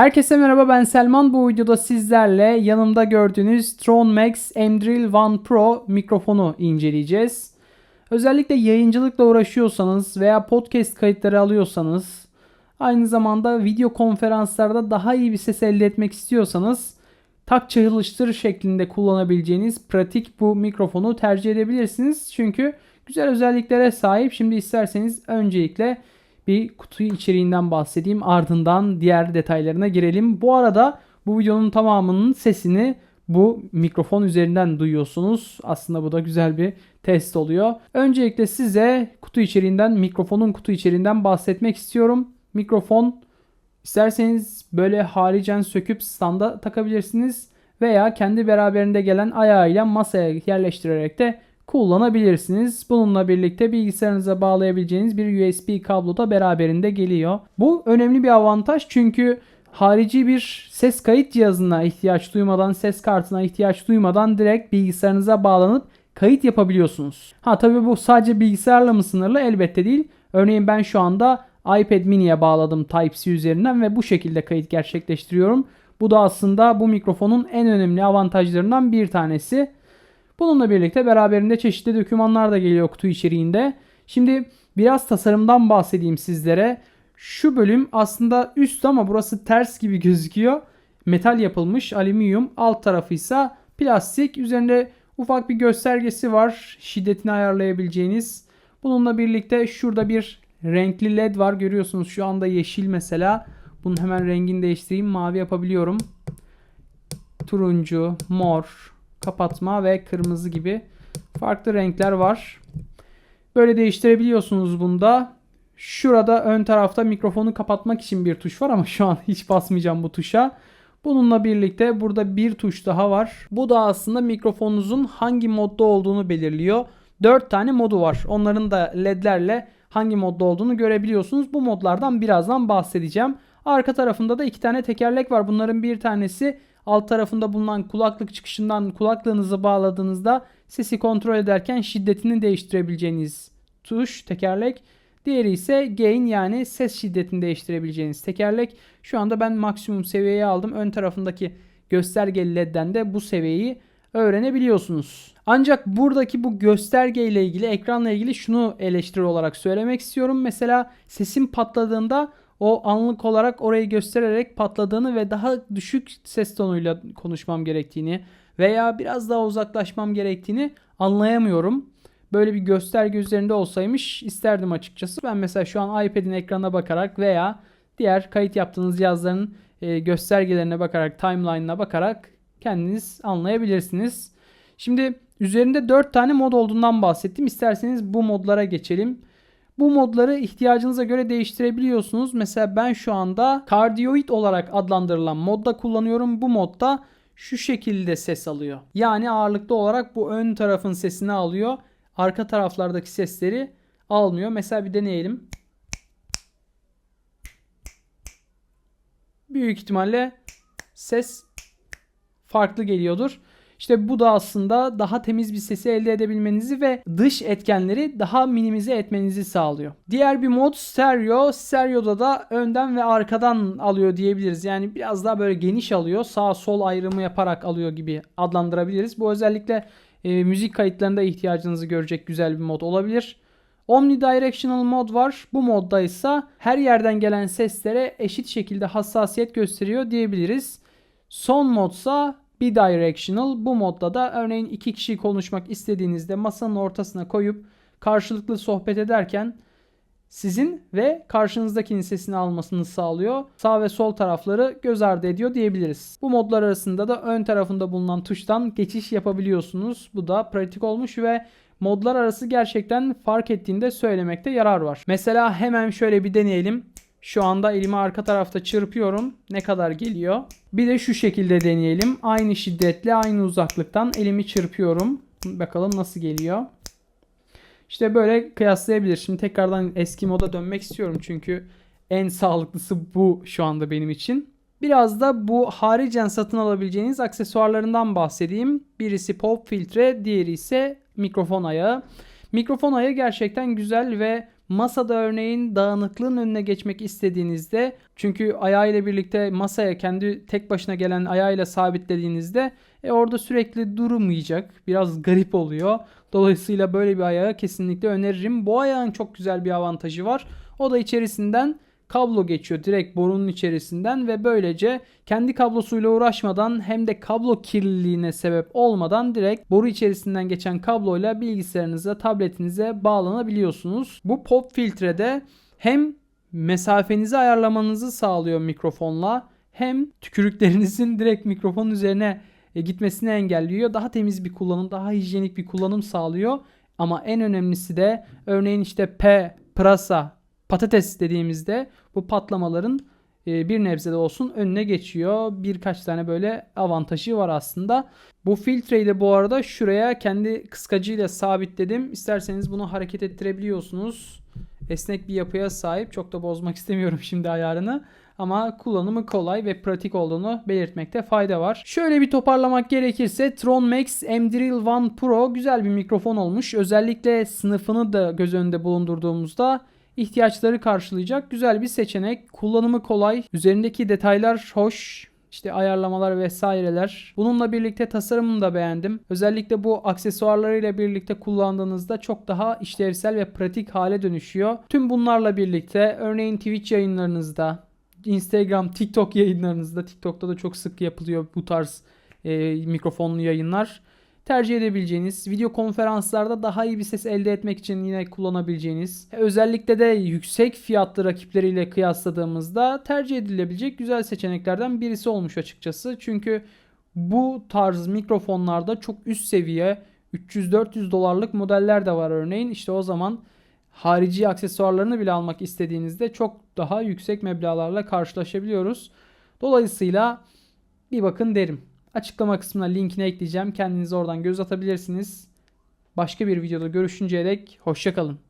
Herkese merhaba ben Selman. Bu videoda sizlerle yanımda gördüğünüz Tron Max M-Drill One Pro mikrofonu inceleyeceğiz. Özellikle yayıncılıkla uğraşıyorsanız veya podcast kayıtları alıyorsanız aynı zamanda video konferanslarda daha iyi bir ses elde etmek istiyorsanız tak çalıştır şeklinde kullanabileceğiniz pratik bu mikrofonu tercih edebilirsiniz. Çünkü güzel özelliklere sahip. Şimdi isterseniz öncelikle bir kutu içeriğinden bahsedeyim. Ardından diğer detaylarına girelim. Bu arada bu videonun tamamının sesini bu mikrofon üzerinden duyuyorsunuz. Aslında bu da güzel bir test oluyor. Öncelikle size kutu içeriğinden, mikrofonun kutu içeriğinden bahsetmek istiyorum. Mikrofon isterseniz böyle haricen söküp standa takabilirsiniz veya kendi beraberinde gelen ayağıyla masaya yerleştirerek de kullanabilirsiniz. Bununla birlikte bilgisayarınıza bağlayabileceğiniz bir USB kablo da beraberinde geliyor. Bu önemli bir avantaj çünkü harici bir ses kayıt cihazına ihtiyaç duymadan, ses kartına ihtiyaç duymadan direkt bilgisayarınıza bağlanıp kayıt yapabiliyorsunuz. Ha tabii bu sadece bilgisayarla mı sınırlı? Elbette değil. Örneğin ben şu anda iPad mini'ye bağladım Type-C üzerinden ve bu şekilde kayıt gerçekleştiriyorum. Bu da aslında bu mikrofonun en önemli avantajlarından bir tanesi. Bununla birlikte beraberinde çeşitli dokümanlar da geliyor kutu içeriğinde. Şimdi biraz tasarımdan bahsedeyim sizlere. Şu bölüm aslında üst ama burası ters gibi gözüküyor. Metal yapılmış alüminyum. Alt tarafı ise plastik. Üzerinde ufak bir göstergesi var. Şiddetini ayarlayabileceğiniz. Bununla birlikte şurada bir renkli led var. Görüyorsunuz şu anda yeşil mesela. Bunun hemen rengini değiştireyim. Mavi yapabiliyorum. Turuncu, mor, kapatma ve kırmızı gibi farklı renkler var. Böyle değiştirebiliyorsunuz bunda. Şurada ön tarafta mikrofonu kapatmak için bir tuş var ama şu an hiç basmayacağım bu tuşa. Bununla birlikte burada bir tuş daha var. Bu da aslında mikrofonunuzun hangi modda olduğunu belirliyor. 4 tane modu var. Onların da ledlerle hangi modda olduğunu görebiliyorsunuz. Bu modlardan birazdan bahsedeceğim. Arka tarafında da iki tane tekerlek var. Bunların bir tanesi alt tarafında bulunan kulaklık çıkışından kulaklığınızı bağladığınızda sesi kontrol ederken şiddetini değiştirebileceğiniz tuş, tekerlek. Diğeri ise gain yani ses şiddetini değiştirebileceğiniz tekerlek. Şu anda ben maksimum seviyeye aldım. Ön tarafındaki göstergeli ledden de bu seviyeyi öğrenebiliyorsunuz. Ancak buradaki bu gösterge ile ilgili, ekranla ilgili şunu eleştiri olarak söylemek istiyorum. Mesela sesim patladığında o anlık olarak orayı göstererek patladığını ve daha düşük ses tonuyla konuşmam gerektiğini veya biraz daha uzaklaşmam gerektiğini anlayamıyorum. Böyle bir gösterge üzerinde olsaymış isterdim açıkçası. Ben mesela şu an iPad'in ekranına bakarak veya diğer kayıt yaptığınız cihazların e, göstergelerine bakarak, timeline'ına bakarak kendiniz anlayabilirsiniz. Şimdi üzerinde 4 tane mod olduğundan bahsettim. İsterseniz bu modlara geçelim. Bu modları ihtiyacınıza göre değiştirebiliyorsunuz. Mesela ben şu anda kardioid olarak adlandırılan modda kullanıyorum. Bu modda şu şekilde ses alıyor. Yani ağırlıklı olarak bu ön tarafın sesini alıyor. Arka taraflardaki sesleri almıyor. Mesela bir deneyelim. Büyük ihtimalle ses farklı geliyordur. İşte bu da aslında daha temiz bir sesi elde edebilmenizi ve dış etkenleri daha minimize etmenizi sağlıyor. Diğer bir mod stereo. Stereo'da da önden ve arkadan alıyor diyebiliriz. Yani biraz daha böyle geniş alıyor. Sağ sol ayrımı yaparak alıyor gibi adlandırabiliriz. Bu özellikle e, müzik kayıtlarında ihtiyacınızı görecek güzel bir mod olabilir. Omnidirectional mod var. Bu modda ise her yerden gelen seslere eşit şekilde hassasiyet gösteriyor diyebiliriz. Son modsa bidirectional. Bu modda da örneğin iki kişi konuşmak istediğinizde masanın ortasına koyup karşılıklı sohbet ederken sizin ve karşınızdakinin sesini almasını sağlıyor. Sağ ve sol tarafları göz ardı ediyor diyebiliriz. Bu modlar arasında da ön tarafında bulunan tuştan geçiş yapabiliyorsunuz. Bu da pratik olmuş ve modlar arası gerçekten fark ettiğinde söylemekte yarar var. Mesela hemen şöyle bir deneyelim. Şu anda elimi arka tarafta çırpıyorum. Ne kadar geliyor? Bir de şu şekilde deneyelim. Aynı şiddetle aynı uzaklıktan elimi çırpıyorum. Bakalım nasıl geliyor. İşte böyle kıyaslayabilir. Şimdi tekrardan eski moda dönmek istiyorum. Çünkü en sağlıklısı bu şu anda benim için. Biraz da bu haricen satın alabileceğiniz aksesuarlarından bahsedeyim. Birisi pop filtre, diğeri ise mikrofon ayağı. Mikrofon ayağı gerçekten güzel ve Masada örneğin dağınıklığın önüne geçmek istediğinizde çünkü ayağıyla birlikte masaya kendi tek başına gelen ayağıyla sabitlediğinizde e orada sürekli durmayacak. Biraz garip oluyor. Dolayısıyla böyle bir ayağı kesinlikle öneririm. Bu ayağın çok güzel bir avantajı var. O da içerisinden kablo geçiyor direkt borunun içerisinden ve böylece kendi kablosuyla uğraşmadan hem de kablo kirliliğine sebep olmadan direkt boru içerisinden geçen kabloyla bilgisayarınıza, tabletinize bağlanabiliyorsunuz. Bu pop filtrede hem mesafenizi ayarlamanızı sağlıyor mikrofonla hem tükürüklerinizin direkt mikrofonun üzerine e, gitmesini engelliyor. Daha temiz bir kullanım, daha hijyenik bir kullanım sağlıyor. Ama en önemlisi de örneğin işte P, pırasa, patates dediğimizde bu patlamaların e, bir nebze de olsun önüne geçiyor. Birkaç tane böyle avantajı var aslında. Bu filtreyi de bu arada şuraya kendi kıskacıyla sabitledim. İsterseniz bunu hareket ettirebiliyorsunuz. Esnek bir yapıya sahip. Çok da bozmak istemiyorum şimdi ayarını. Ama kullanımı kolay ve pratik olduğunu belirtmekte fayda var. Şöyle bir toparlamak gerekirse Tron Max M-Drill One Pro güzel bir mikrofon olmuş. Özellikle sınıfını da göz önünde bulundurduğumuzda ihtiyaçları karşılayacak güzel bir seçenek. Kullanımı kolay. Üzerindeki detaylar hoş. İşte ayarlamalar vesaireler. Bununla birlikte tasarımını da beğendim. Özellikle bu aksesuarlarıyla birlikte kullandığınızda çok daha işlevsel ve pratik hale dönüşüyor. Tüm bunlarla birlikte örneğin Twitch yayınlarınızda, Instagram, TikTok yayınlarınızda, TikTok'ta da çok sık yapılıyor bu tarz e, mikrofonlu yayınlar tercih edebileceğiniz, video konferanslarda daha iyi bir ses elde etmek için yine kullanabileceğiniz, özellikle de yüksek fiyatlı rakipleriyle kıyasladığımızda tercih edilebilecek güzel seçeneklerden birisi olmuş açıkçası. Çünkü bu tarz mikrofonlarda çok üst seviye 300-400 dolarlık modeller de var örneğin. İşte o zaman harici aksesuarlarını bile almak istediğinizde çok daha yüksek meblağlarla karşılaşabiliyoruz. Dolayısıyla bir bakın derim. Açıklama kısmına linkini ekleyeceğim. Kendiniz oradan göz atabilirsiniz. Başka bir videoda görüşünceye dek hoşçakalın.